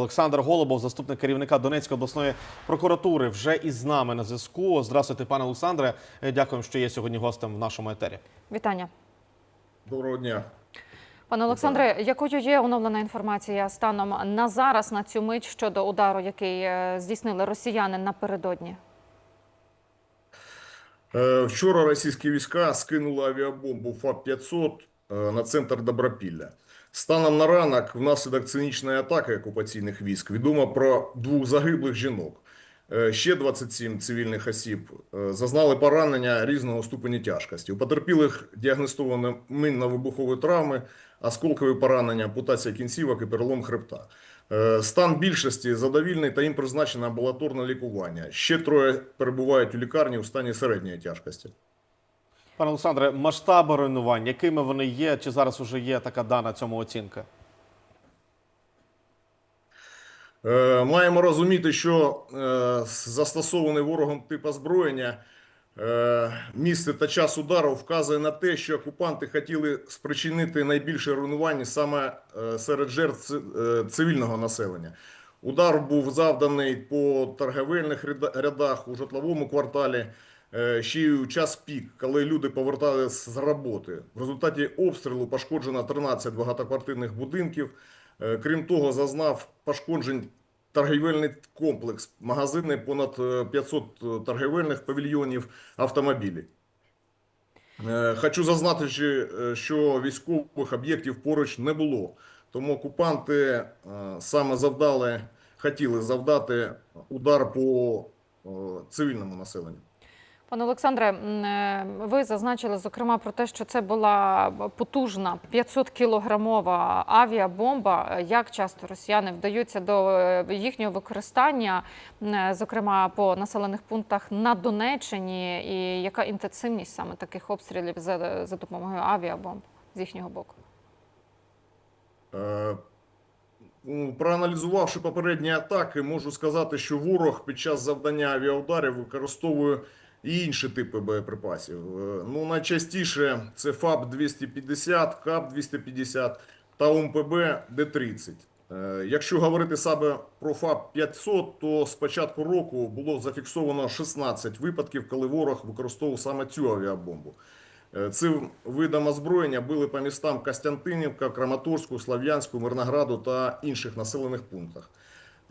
Олександр Голубов, заступник керівника Донецької обласної прокуратури, вже із нами на зв'язку. Здравствуйте, пане Олександре. Е, Дякуємо, що є сьогодні гостем в нашому етері. Вітання. Доброго дня. Пане Олександре, якою є оновлена інформація станом на зараз на цю мить щодо удару, який е, здійснили росіяни напередодні? Е, Вчора російські війська скинули авіабомбу ФАП-500 е, на центр Добропілля. Станом на ранок, внаслідок цинічної атаки окупаційних військ, відомо про двох загиблих жінок. Е, Ще 27 цивільних осіб е, зазнали поранення різного ступені тяжкості. У потерпілих діагностовано минно-вибухові травми, осколкові поранення, ампутація кінцівок і перелом хребта. Е, Стан більшості задовільний та їм призначено амбулаторне лікування. Ще троє перебувають у лікарні у стані середньої тяжкості. Пане Олександре, масштаби руйнувань, якими вони є, чи зараз вже є така дана цьому оцінка? Е, Маємо розуміти, що е, застосований ворогом тип озброєння е, місце та час удару вказує на те, що окупанти хотіли спричинити найбільше руйнування саме серед жертв цивільного населення. Удар був завданий по торговельних рядах у житловому кварталі. Е, Ще й у час пік, коли люди поверталися з роботи. В результаті обстрілу пошкоджено 13 багатоквартирних будинків. Е, Крім того, зазнав пошкоджень торгівельний комплекс, магазини, понад е, 500 торгівельних павільйонів, автомобілі. Е, Хочу зазначити, е, що військових об'єктів поруч не було. Тому окупанти е, саме завдали, хотіли завдати удар по е, цивільному населенню. Пане Олександре, е, ви зазначили зокрема про те, що це була потужна 500 кілограмова авіабомба. Як часто росіяни вдаються до е, їхнього використання, е, зокрема по населених пунктах на Донеччині, і яка інтенсивність саме таких обстрілів за, за допомогою авіабомб з їхнього боку? Проаналізувавши попередні атаки, можу сказати, що ворог під час завдання авіаударів використовує і інші типи боєприпасів. Е, Ну, найчастіше це ФАБ-250, КАП-250 та ОМПБ Д-30. Е, Якщо говорити саме про ФАБ-500, то з початку року було зафіксовано 16 випадків, коли ворог використовував саме цю авіабомбу. Е, Цим видом озброєння били по містам Костянтинівка, Краматорську, Слов'янську, Мирнограду та інших населених пунктах.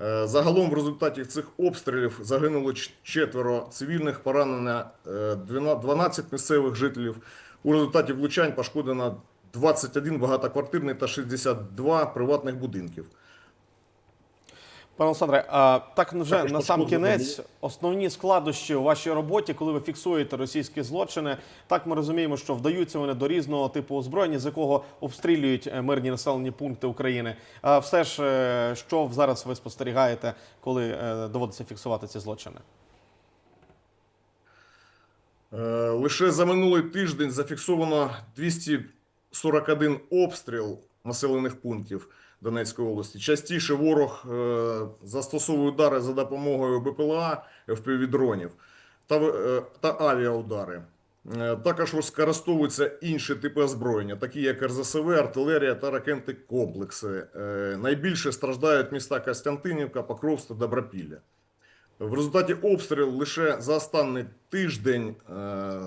Е, Загалом в результаті цих обстрілів загинуло четверо цивільних, поранено е, 12 місцевих жителів. У результаті влучань пошкодено 21 багатоквартирний та 62 приватних будинків. Пане Олександре, а так вже на сам кінець основні складнощі у вашій роботі, коли ви фіксуєте російські злочини. Так ми розуміємо, що вдаються вони до різного типу озброєння, з якого обстрілюють е, мирні населені пункти України. А все ж, е, що зараз ви спостерігаєте, коли е, доводиться фіксувати ці злочини? Лише за минулий тиждень зафіксовано 241 обстріл населених пунктів Донецької області. Частіше ворог е, застосовує удари за допомогою БПЛА, FPV-дронів та, е, та авіаудари. Е, Також використовуються інші типи озброєння, такі як РЗСВ, артилерія та ракетні комплекси. Найбільше страждають міста Костянтинівка, Покровськ та Добропілля. В результаті обстрілу лише за останній тиждень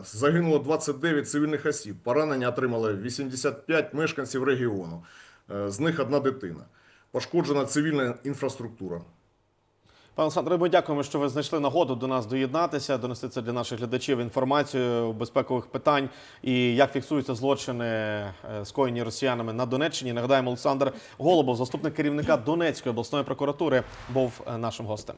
загинуло 29 цивільних осіб. Поранення отримали 85 мешканців регіону. Е, з них одна дитина. Пошкоджена цивільна інфраструктура. Пане Олександре, ми дякуємо, що ви знайшли нагоду до нас доєднатися, донести це для наших глядачів інформацію безпекових питань і як фіксуються злочини е, скоєні росіянами на Донеччині. Нагадаємо, Олександр Голубов, заступник керівника Донецької обласної прокуратури, був е, нашим гостем.